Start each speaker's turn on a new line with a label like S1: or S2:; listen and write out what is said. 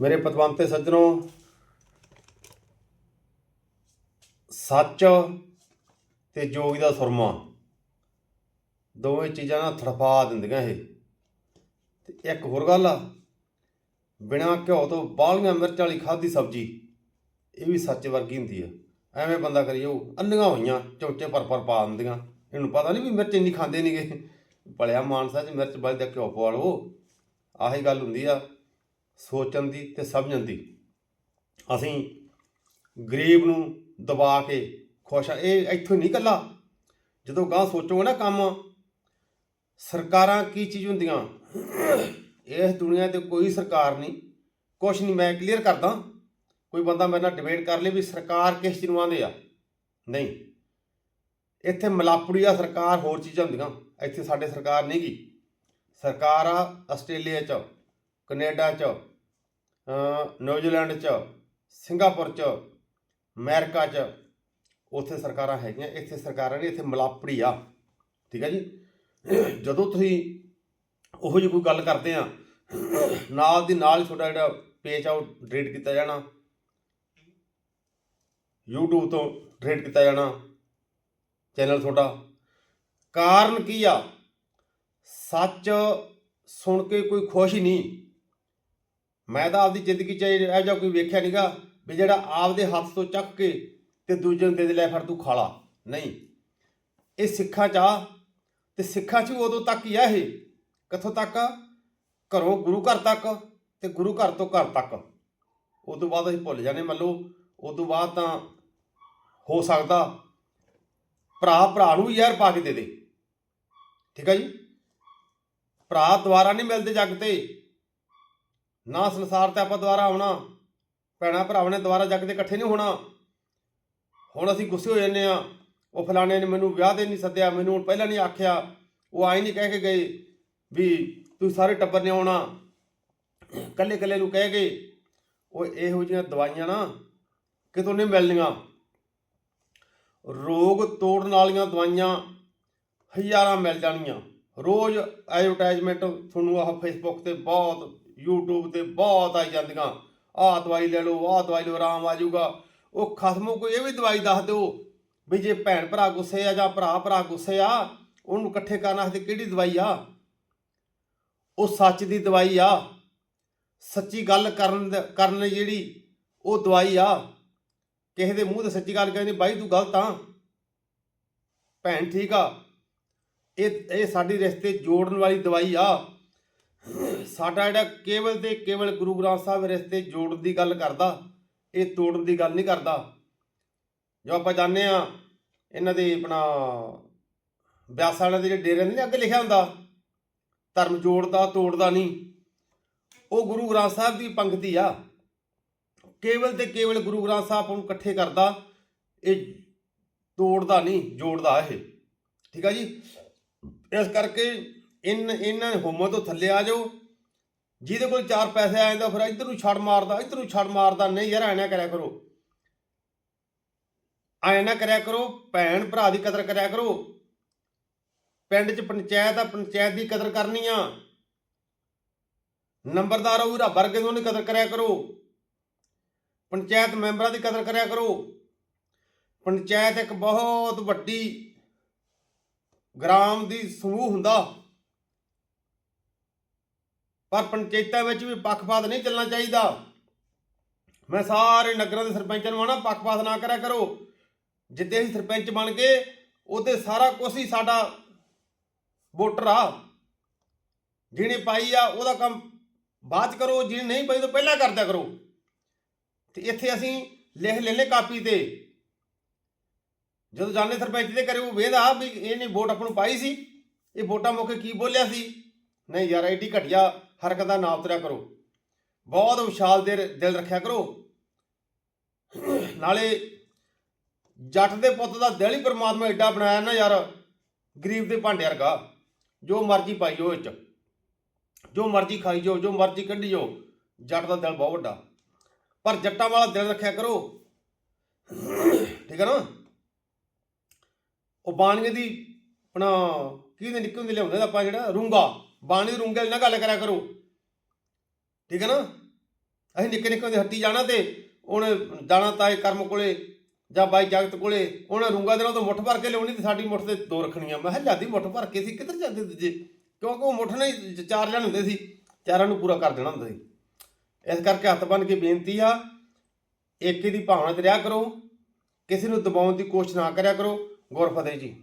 S1: ਮੇਰੇ ਪਤਵੰਤੇ ਸੱਜਣੋ, ਸੱਚ ਤੇ ਜੋਗੀ ਦਾ ਸੁਰਮਾ। ਦੋਵੇਂ ਚੀਜ਼ਾਂ ਨਾ ਥੜਫਾ ਦਿੰਦੀਆਂ ਇਹ। ਤੇ ਇੱਕ ਹੋਰ ਗੱਲ ਆ, ਬਿਨਾਂ ਘਿਓ ਤੋਂ ਬਾਹਲੀਆਂ ਮਿਰਚ ਵਾਲੀ ਖਾਧੀ ਸਬਜ਼ੀ, ਇਹ ਵੀ ਸੱਚ ਵਰਗੀ ਹੁੰਦੀ ਆ। ਐਵੇਂ ਬੰਦਾ ਕਰੀ ਉਹ ਅੰਨੀਆਂ ਹੋਈਆਂ ਚੌਂਚੇ ਪਰ ਪਰ ਪਾ ਦਿੰਦੀਆਂ। ਇਹਨੂੰ ਪਤਾ ਨਹੀਂ ਵੀ ਮਿਰਚ ਇੰਨੀ ਖਾਂਦੇ ਨਹੀਂਗੇ ਭਲਿਆ ਮਾਨਸਾ ਚ ਮਿਰਚ ਬਲ ਦਾ ਘਿਓ ਪਵਾ ਲਵੋ। ਆਹੀ ਗੱਲ ਹੁੰਦੀ ਆ। ਸੋਚਣ ਦੀ ਤੇ ਸਮਝਣ ਦੀ। ਅਸੀਂ ਗਰੀਬ ਨੂੰ ਦਬਾ ਕੇ ਖੁਸ਼ ਆ। ਇਹ ਇੱਥੋਂ ਨਹੀਂ ਕੱਲਾ ਜਦੋਂ ਗਾਂ ਸੋਚੋਗੇ ਨਾ ਕੰਮ, ਸਰਕਾਰਾਂ ਕੀ ਚੀਜ਼ ਹੁੰਦੀਆਂ? ਇਸ ਦੁਨੀਆ ਤੇ ਕੋਈ ਸਰਕਾਰ ਨਹੀਂ। ਕੁਛ ਨਹੀਂ, ਮੈਂ ਕਲੀਅਰ ਕਰਦਾ। ਕੋਈ ਬੰਦਾ ਮੇਰੇ ਨਾਲ ਡਿਬੇਟ ਕਰ ਲੇ ਵੀ ਸਰਕਾਰ ਕਿਸ ਚੀਜ਼ ਨੂੰ ਆਂਦੇ ਆ। ਨਹੀਂ। ਇੱਥੇ ਮਲਾਪੜੀ ਆ ਸਰਕਾਰ, ਹੋਰ ਚੀਜ਼ਾਂ ਹੁੰਦੀਆਂ। ਇੱਥੇ ਸਾਡੇ ਸਰਕਾਰ ਨਹੀਂ ਗੀ। ਸਰਕਾਰ ਆ ਆਸਟ੍ਰੇਲੀਆ ਚ। ਕੈਨੇਡਾ ਚ ਨਿਊਜ਼ੀਲੈਂਡ ਚ, ਸਿੰਗਾਪੁਰ ਚ, ਅਮਰੀਕਾ ਚ, ਉੱਥੇ ਸਰਕਾਰਾਂ ਹੈਗੀਆਂ, ਇੱਥੇ ਸਰਕਾਰਾਂ ਨੇ, ਇੱਥੇ ਮਲਾਪੜੀ ਆ। ਠੀਕ ਹੈ ਜੀ? ਜਦੋਂ ਤੁਸੀਂ ਉਹੋ ਜਿਹੀ ਕੋਈ ਗੱਲ ਕਰਦੇ ਆ, ਨਾਲ ਦੀ ਨਾਲ ਹੀ ਤੁਹਾਡਾ ਜਿਹੜਾ ਪੇਜ ਆ, ਉਹ ਡਿਲੀਟ ਕੀਤਾ ਜਾਣਾ। YouTube ਤੋਂ ਡਿਲੀਟ ਕੀਤਾ ਜਾਣਾ ਚੈਨਲ ਤੁਹਾਡਾ। ਕਾਰਨ ਕੀ ਆ? ਸੱਚ ਸੁਣ ਕੇ ਕੋਈ ਖੁਸ਼ ਹੀ ਨਹੀਂ। ਮੈਂ ਤਾਂ ਆਪਦੀ ਜ਼ਿੰਦਗੀ 'ਚ ਇਹੋ ਜਿਹਾ ਕੋਈ ਵੇਖਿਆ ਨਹੀਂਗਾ ਵੀ ਜਿਹੜਾ ਆਪਦੇ ਹੱਥ ਤੋਂ ਚੱਕ ਕੇ ਤੇ ਦੂਜੇ ਨੂੰ ਦੇ ਦੇ ਲੈ ਫਿਰ ਤੂੰ ਖਾਲਾ। ਨਹੀਂ। ਇਹ ਸਿੱਖਾਂ 'ਚ ਆ ਤੇ ਸਿੱਖਾਂ 'ਚ ਉਦੋਂ ਤੱਕ ਹੀ ਆ ਇਹ। ਕਿੱਥੋਂ ਤੱਕ? ਘਰੋਂ ਗੁਰੂ ਘਰ ਤੱਕ ਤੇ ਗੁਰੂ ਘਰ ਤੋਂ ਘਰ ਤੱਕ। ਉਸ ਤੋਂ ਬਾਅਦ ਅਸੀਂ ਭੁੱਲ ਜਾਣੇ ਮੰਨ ਲਓ ਉਸ ਤੋਂ ਬਾਅਦ ਤਾਂ ਹੋ ਸਕਦਾ ਭਰਾ ਭਰਾ ਨੂੰ ਵੀ ਯਾਰ ਪਾ ਕੇ ਦੇ ਦੇ। ਠੀਕ ਹੈ ਜੀ? ਭਰਾ ਦੁਆਰਾ ਨਹੀਂ ਮਿਲਦੇ ਜੱਗ ਤੇ। ਨਾ ਸੰਸਾਰ ਤੇ ਆਪਾਂ ਦੁਬਾਰਾ ਆਉਣਾ। ਭੈਣਾ, ਭਰਾਵਾਂ ਨੇ ਦੁਬਾਰਾ ਜੱਗ ਤੇ ਇਕੱਠੇ ਨਹੀਂ ਹੋਣਾ। ਹੁਣ ਅਸੀਂ ਗੁੱਸੇ ਹੋ ਜਾਂਦੇ ਆ ਉਹ ਫਲਾਣੇ ਨੇ ਮੈਨੂੰ ਵਿਆਹ ਤੇ ਨਹੀਂ ਸੱਦਿਆ, ਮੈਨੂੰ ਹੁਣ ਪਹਿਲਾਂ ਨਹੀਂ ਆਖਿਆ। ਉਹ ਆਈ ਨਹੀਂ ਕਹਿ ਕੇ ਗਏ ਵੀ ਤੁਸੀਂ ਸਾਰੇ ਟੱਬਰ ਨੇ ਆਉਣਾ। ਕੱਲੇ ਕੱਲੇ ਨੂੰ ਕਹਿ ਗਏ ਉਹ ਇਹੋ ਜਿਹੀਆਂ ਦਵਾਈਆਂ ਨਾ ਕਿਤੋਂ ਨਹੀਂ ਮਿਲਣੀਆਂ। ਰੋਗ ਤੋੜਨ ਵਾਲੀਆਂ ਦਵਾਈਆਂ ਹਜ਼ਾਰਾਂ ਮਿਲ ਜਾਣੀਆਂ। ਰੋਜ਼ ਐਡਵਰਟਾਈਜ਼ਮੈਂਟ ਤੁਹਾਨੂੰ ਆਹ ਫੇਸਬੁੱਕ ਤੇ ਬਹੁਤ YouTube ਤੇ ਬਹੁਤ ਆਈ ਜਾਂਦੀਆਂ। ਆਹ ਦਵਾਈ ਲੈ ਲਓ, ਆਹ ਦਵਾਈ ਲਓ, ਆਰਾਮ ਆ ਜਾਊਗਾ। ਉਹ ਖਸਮੋ ਕੋਈ ਇਹ ਵੀ ਦਵਾਈ ਦੱਸ ਦਿਓ ਵੀ ਜੇ ਭੈਣ ਭਰਾ ਗੁੱਸੇ ਆ ਜਾਂ ਭਰਾ ਭਰਾ ਗੁੱਸੇ ਆ, ਉਹਨੂੰ ਇਕੱਠੇ ਕਰਨ ਵਾਸਤੇ ਕਿਹੜੀ ਦਵਾਈ ਆ? ਉਹ ਸੱਚ ਦੀ ਦਵਾਈ ਆ। ਸੱਚੀ ਗੱਲ ਕਰਨ ਕਰਨ ਜਿਹੜੀ ਉਹ ਦਵਾਈ ਆ। ਕਿਸੇ ਦੇ ਮੂੰਹ ਤੇ ਸੱਚੀ ਗੱਲ ਕਹਿੰਦੇ ਬਾਈ ਤੂੰ ਗਲਤ ਆ। ਭੈਣ ਠੀਕ ਆ। ਇਹ ਇਹ ਸਾਡੀ ਰਿਸ਼ਤੇ ਜੋੜਨ ਵਾਲੀ ਦਵਾਈ ਆ। ਸਾਡਾ ਜਿਹੜਾ ਕੇਵਲ ਤੇ ਕੇਵਲ ਗੁਰੂ ਗ੍ਰੰਥ ਸਾਹਿਬ ਰਿਸ਼ਤੇ ਜੋੜਨ ਦੀ ਗੱਲ ਕਰਦਾ, ਇਹ ਤੋੜਨ ਦੀ ਗੱਲ ਨਹੀਂ ਕਰਦਾ। ਜੋ ਆਪਾਂ ਜਾਣਦੇ ਆ ਇਹਨਾਂ ਦੇ ਆਪਣਾ ਵਿਆਸਾਂ ਵਾਲਿਆਂ ਦੇ ਜਿਹੜੇ ਡੇਰੇ ਨੇ, ਅੱਗੇ ਲਿਖਿਆ ਹੁੰਦਾ, ਧਰਮ ਜੋੜਦਾ, ਤੋੜਦਾ ਨਹੀਂ। ਉਹ ਗੁਰੂ ਗ੍ਰੰਥ ਸਾਹਿਬ ਦੀ ਪੰਕਤੀ ਆ। ਕੇਵਲ ਤੇ ਕੇਵਲ ਗੁਰੂ ਗ੍ਰੰਥ ਸਾਹਿਬ ਨੂੰ ਇਕੱਠੇ ਕਰਦਾ, ਇਹ ਤੋੜਦਾ ਨਹੀਂ, ਜੋੜਦਾ ਇਹ। ਠੀਕ ਆ ਜੀ? ਇਸ ਕਰਕੇ ਇਨ ਇਹਨਾਂ ਹੋਮੋ ਤੋਂ ਥੱਲੇ ਆ ਜਾਓ। ਜਿਹਦੇ ਕੋਲ ਚਾਰ ਪੈਸੇ ਆ ਜਾਂਦਾ ਫਿਰ ਇੱਧਰ ਨੂੰ ਛੜ ਮਾਰਦਾ, ਇੱਧਰ ਨੂੰ ਛੜ ਮਾਰਦਾ, ਨਹੀਂ ਯਾਰ, ਐਂ ਕਰਿਆ ਕਰੋ। ਐਂ ਕਰਿਆ ਕਰੋ, ਭੈਣ ਭਰਾ ਦੀ ਕਦਰ ਕਰਿਆ ਕਰੋ। ਪਿੰਡ 'ਚ ਪੰਚਾਇਤ ਆ, ਪੰਚਾਇਤ ਦੀ ਕਦਰ ਕਰਨੀ ਆ। ਨੰਬਰਦਾਰ ਉਹ ਰੱਬ ਵਰਗੇ ਨੂੰ ਕਦਰ ਕਰਿਆ ਕਰੋ। ਪੰਚਾਇਤ ਮੈਂਬਰਾਂ ਦੀ ਕਦਰ ਕਰਿਆ ਕਰੋ। ਪੰਚਾਇਤ ਇੱਕ ਬਹੁਤ ਵੱਡੀ ਗ੍ਰਾਮ ਦੀ ਸਮੂਹ ਹੁੰਦਾ। ਪਰ ਪੰਚਾਇਤਾਂ ਵਿੱਚ ਵੀ ਪੱਖਪਾਤ ਨਹੀਂ ਚੱਲਣਾ ਚਾਹੀਦਾ। ਮੈਂ ਸਾਰੇ ਨਗਰਾਂ ਦੇ ਸਰਪੰਚਾਂ ਨੂੰ ਆਣਾ, ਪੱਖਪਾਤ ਨਾ ਕਰਿਆ ਕਰੋ। ਜਿੱਦੇ ਅਸੀਂ ਸਰਪੰਚ ਬਣ ਗਏ, ਉਹਦੇ ਸਾਰਾ ਕੁਝ ਹੀ ਸਾਡਾ ਵੋਟਰ ਆ। ਜਿਹਨੇ ਪਾਈ ਆ, ਉਹਦਾ ਕੰਮ ਬਾਅਦ 'ਚ ਕਰੋ, ਜਿਹਨੇ ਨਹੀਂ ਪਾਈ ਤਾਂ ਪਹਿਲਾਂ ਕਰਦਾ ਕਰੋ। ਤੇ ਇੱਥੇ ਅਸੀਂ ਲਿਖ ਲੈਨੇ ਕਾਪੀ ਤੇ। ਜਦੋਂ ਜਾਣੇ ਸਰਪੰਚ ਦੇ ਘਰੇ, ਉਹ ਵੇਂਦਾ ਵੀ ਇਹਨੇ ਵੋਟ ਆਪਾਂ ਨੂੰ ਪਾਈ ਸੀ। ਇਹ ਵੋਟਾਂ ਮੌਕੇ ਕੀ ਬੋਲਿਆ ਸੀ? ਨਹੀਂ ਯਾਰ ਐਡੀ ਘਟਿਆ। ਹਰਕਤ ਦਾ ਨਾ ਉਤਰਿਆ ਕਰੋ। ਬਹੁਤ ਵਿਸ਼ਾਲ ਦਿਲ ਦਿਲ ਰੱਖਿਆ ਕਰੋ। ਨਾਲੇ ਜੱਟ ਦੇ ਪੁੱਤ ਦਾ ਦਿਲ ਹੀ ਪਰਮਾਤਮਾ ਐਡਾ ਬਣਾਇਆ ਨਾ ਯਾਰ, ਗਰੀਬ ਦੇ ਭਾਂਡੇ ਵਰਗਾ। ਜੋ ਮਰਜ਼ੀ ਪਾਈ ਜਾਓ ਇਹ ਚ ਜੋ ਮਰਜ਼ੀ ਖਾਈ ਜਾਓ, ਜੋ ਮਰਜ਼ੀ ਕੱਢੀ ਜਾਓ, ਜੱਟ ਦਾ ਦਿਲ ਬਹੁਤ ਵੱਡਾ। ਪਰ ਜੱਟਾਂ ਵਾਲਾ ਦਿਲ ਰੱਖਿਆ ਕਰੋ। ਠੀਕ ਹੈ ਨਾ? ਉਹ ਬਾਣੀਏ ਦੀ ਆਪਣਾ ਕੀ ਦੇ ਨਿੱਕੇ ਹੁੰਦੇ ਲਿਆਉਂਦੇ ਆਪਾਂ ਜਿਹੜਾ, ਰੂੰਗਾ। ਬਾਣੀ ਰੂੰਗੇ ਨਾ ਗੱਲ ਕਰਿਆ ਕਰੋ। ਠੀਕ ਹੈ ਨਾ? ਅਸੀਂ ਨਿੱਕੇ ਨਿੱਕੇ ਦੇ ਹੱਟੀ ਜਾਣਾ ਤੇ ਉਹਨੇ ਦਾਣਾ ਤਾਏ ਕਰਮ ਕੋਲੇ ਜਾਂ ਬਾਈ ਜਗਤ ਕੋਲੇ ਉਹਨੇ ਰੂੰਗਾ ਦੇਣਾ ਤੋਂ ਮੁੱਠ ਭਰ ਕੇ ਲਿਆਉਣੀ ਤੇ ਸਾਡੀ ਮੁੱਠ ਤੇ ਦੋ ਰੱਖਣੀਆਂ। ਮੈਂ ਕਿਹਾ ਲਿਆਦੀ ਮੁੱਠ ਭਰ ਕੇ ਸੀ, ਕਿੱਧਰ ਜਾਂਦੇ ਦੂਜੇ? ਕਿਉਂਕਿ ਉਹ ਮੁੱਠ ਨਾਲ ਚਾਰ ਜਣ ਹੁੰਦੇ ਸੀ। ਚਾਰਾਂ ਨੂੰ ਪੂਰਾ ਕਰ ਦੇਣਾ ਹੁੰਦਾ ਸੀ। ਇਸ ਕਰਕੇ ਹੱਥ ਬੰਨ ਕੇ ਬੇਨਤੀ ਆ, ਏਕੇ ਦੀ ਭਾਵਨਾ ਤੇ ਰਿਹਾ ਕਰੋ, ਕਿਸੇ ਨੂੰ ਦਬਾਉਣ ਦੀ ਕੋਸ਼ਿਸ਼ ਨਾ ਕਰਿਆ ਕਰੋ। ਗੁਰ ਫਤਿਹ ਜੀ।